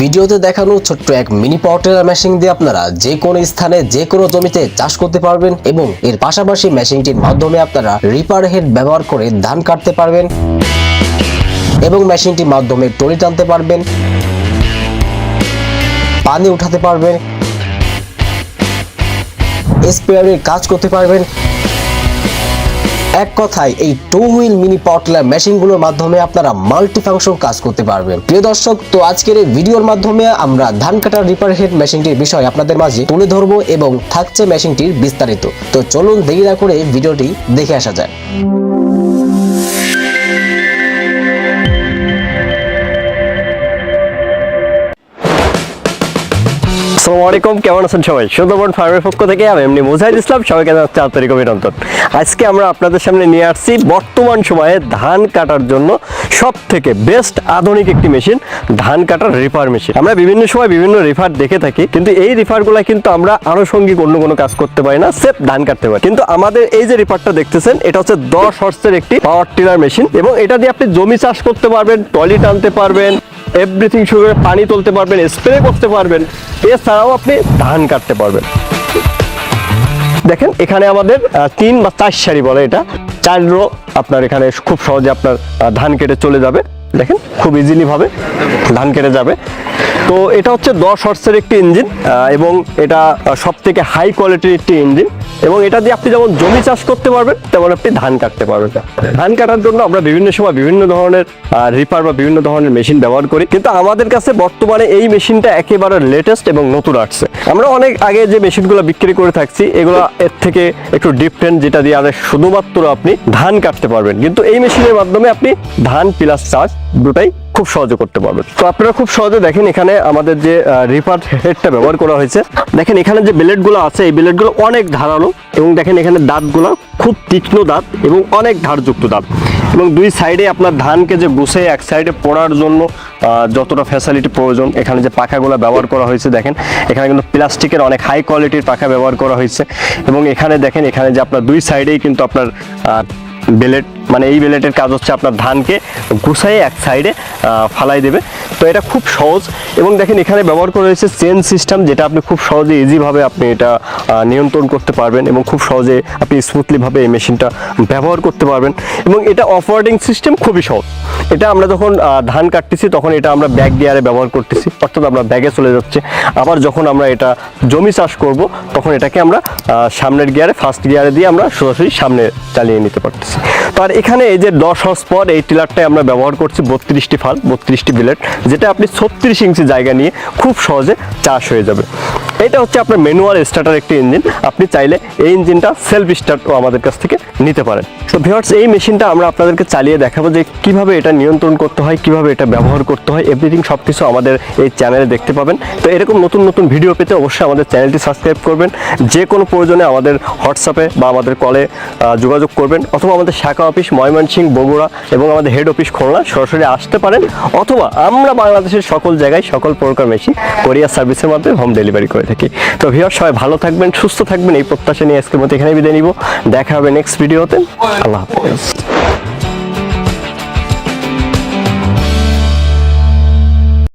ভিডিওতে দেখানো ছোট্ট এক মিনি পাওয়ার মেশিন দিয়ে আপনারা যে কোনো স্থানে যে কোনো জমিতে চাষ করতে পারবেন এবং এর পাশাপাশি মেশিনটির মাধ্যমে আপনারা রিপার হেড ব্যবহার করে ধান কাটতে পারবেন এবং মেশিনটির মাধ্যমে টলি টানতে পারবেন, পানি উঠাতে পারবেন, স্প্রেয়ারের কাজ করতে পারবেন এক কথায় এই two wheel mini power tiller মেশিনগুলোর মাধ্যমে আপনারা মাল্টি ফাংশন কাজ করতে পারবেন। প্রিয় দর্শক, তো আজকের এই ভিডিওর মাধ্যমে আমরা ধান কাটার রিপার হেড মেশিনটির বিষয় আপনাদের মাঝে তুলে ধরবো এবং থাকছে মেশিনটির বিস্তারিত। তো চলুন দেরি না করে ভিডিওটি দেখে আসা যায় আসসালামু আলাইকুম, কেমন আছেন সবাই? সুন্দরবন ফার্মের পক্ষ থেকে আমি এমনি মুজাহিদ ইসলাম, সবাইকে জানাচ্ছি আন্তরিক অভিনন্দন। আজকে আমরা আপনাদের সামনে নিয়ে আসছি বর্তমান সময়ে ধান কাটার জন্য সব থেকে বেস্ট আধুনিক একটি মেশিন ধান কাটার রিপার মেশিন আমরা বিভিন্ন সময় বিভিন্ন রিফার দেখে থাকি, কিন্তু এই রিফারগুলো কিন্তু আমরা আনুষঙ্গিক অন্য কোনো কাজ করতে পারি না সেফ ধান কাটতে পারি। কিন্তু আমাদের এই যে রিফারটা দেখতেছেন, এটা হচ্ছে দশ হর্সের একটি পাওয়ার টিলার মেশিন এবং এটা দিয়ে আপনি জমি চাষ করতে পারবেন টলি টানতে পারবেন এভরিথিং শুরু পানি তুলতে পারবেন স্প্রে করতে পারবেন, এছাড়াও আপনি ধান কাটতে পারবেন। দেখেন, এখানে আমাদের তিন বা চার সারি বলে এটা। চার রো আপনার এখানে খুব সহজে আপনার ধান কেটে চলে যাবে। দেখেন, খুব ইজিলি ভাবে ধান কেটে যাবে। তো এটা হচ্ছে দশ হর্সের একটি ইঞ্জিন এবং এটা সব থেকে হাই কোয়ালিটির একটি ইঞ্জিন। এবং এটা দিয়ে আপনি যেমন জমি চাষ করতে পারবেন, তেমন আপনি ধান কাটতে পারবেন। ধান কাটার জন্য আমরা বিভিন্ন সময় বিভিন্ন ধরনের রিপার বা বিভিন্ন ধরনের মেশিন ব্যবহার করি। কিন্তু আমাদের কাছে বর্তমানে এই মেশিনটা একেবারে লেটেস্ট এবং নতুন আসছে। আমরা অনেক আগে যে মেশিনগুলো বিক্রি করে থাকছি, এগুলো এর থেকে একটু ডিফারেন্ট যেটা দিয়ে আরে শুধুমাত্র আপনি ধান কাটতে পারবেন। কিন্তু এই মেশিনের মাধ্যমে আপনি ধান প্লাস চাষ দুটাই খুব সহজে করতে পারবেন তো আপনারা খুব সহজে দেখেন এখানে আমাদের যে রিপার হেডটা ব্যবহার করা হয়েছে। দেখেন এখানে যে ব্লেডগুলো আছে, এই ব্লেডগুলো অনেক ধারালো এবং দেখেন এখানে দাঁতগুলো খুব তীক্ষ্ণ দাঁত এবং অনেক ধারযুক্ত দাঁত। এবং দুই সাইডে আপনার ধানকে যে গুছে এক সাইডে পড়ার জন্য যতটা ফ্যাসিলিটি প্রয়োজন, এখানে যে পাখাগুলো ব্যবহার করা হয়েছে, দেখেন। এখানে কিন্তু প্লাস্টিকের অনেক হাই কোয়ালিটির পাখা ব্যবহার করা হয়েছে। এবং এখানে দেখেন, এখানে যে আপনার দুই সাইডেই কিন্তু আপনার বেলেট মানে এই বেলেটের কাজ হচ্ছে আপনার ধানকে গুছাই এক সাইডে ফালাই দেবে। তো এটা খুব সহজ এবং দেখেন এখানে ব্যবহার করা হয়েছে চেন সিস্টেম যেটা আপনি খুব সহজে ইজিভাবে আপনি এটা নিয়ন্ত্রণ করতে পারবেন এবং খুব সহজে আপনি স্মুথলিভাবে এই মেশিনটা ব্যবহার করতে পারবেন এবং এটা অপারেটিং সিস্টেম খুবই সহজ। এটা আমরা যখন ধান কাটতেছি তখন এটা আমরা ব্যাগ গিয়ারে ব্যবহার করতেছি, অর্থাৎ আমরা ব্যাগে চলে যাচ্ছে। আবার যখন আমরা এটা জমি চাষ করব তখন এটাকে আমরা সামনের গিয়ারে ফার্স্ট গিয়ারে দিয়ে আমরা সরাসরি সামনে চালিয়ে নিতে পারতেছি। আর এখানে এই যে দশ হস পর এই টিলারটাই আমরা ব্যবহার করছি, বত্রিশটি ফাল, বত্রিশটি বিলেট যেটা আপনি ছত্রিশ ইঞ্চি জায়গা নিয়ে খুব সহজে চাষ হয়ে যাবে। এটা হচ্ছে আপনার ম্যানুয়াল স্টার্টার একটি ইঞ্জিন আপনি চাইলে এই ইঞ্জিনটা সেলফ স্টার্টও আমাদের কাছ থেকে নিতে পারেন। তো ভিউয়ার্স এই মেশিনটা আমরা আপনাদেরকে চালিয়ে দেখাবো যে কীভাবে এটা নিয়ন্ত্রণ করতে হয়, কীভাবে এটা ব্যবহার করতে হয়। এভরিথিং সব কিছু আমাদের এই চ্যানেলে দেখতে পাবেন। তো এরকম নতুন নতুন ভিডিও পেতে অবশ্যই আমাদের চ্যানেলটি সাবস্ক্রাইব করবেন। যে কোনো প্রয়োজনে আমাদের হোয়াটসঅ্যাপে বা আমাদের কলে যোগাযোগ করবেন। অথবা আমাদের শাখা অফিস ময়মনসিংহ, বগুড়া এবং আমাদের হেড অফিস খুলনা সরাসরি আসতে পারেন। অথবা আমরা বাংলাদেশের সকল জায়গায় সকল প্রকার মেশিন কোরিয়ার সার্ভিসের মাধ্যমে হোম ডেলিভারি করে থাকি। তো ভিওর সবাই ভালো থাকবেন, সুস্থ থাকবেন, এই প্রত্যাশা নিয়ে আজকের মতো এখানে বিদায় নিব। দেখা হবে নেক্সট ভিডিওতে আল্লাহ হাফেজ।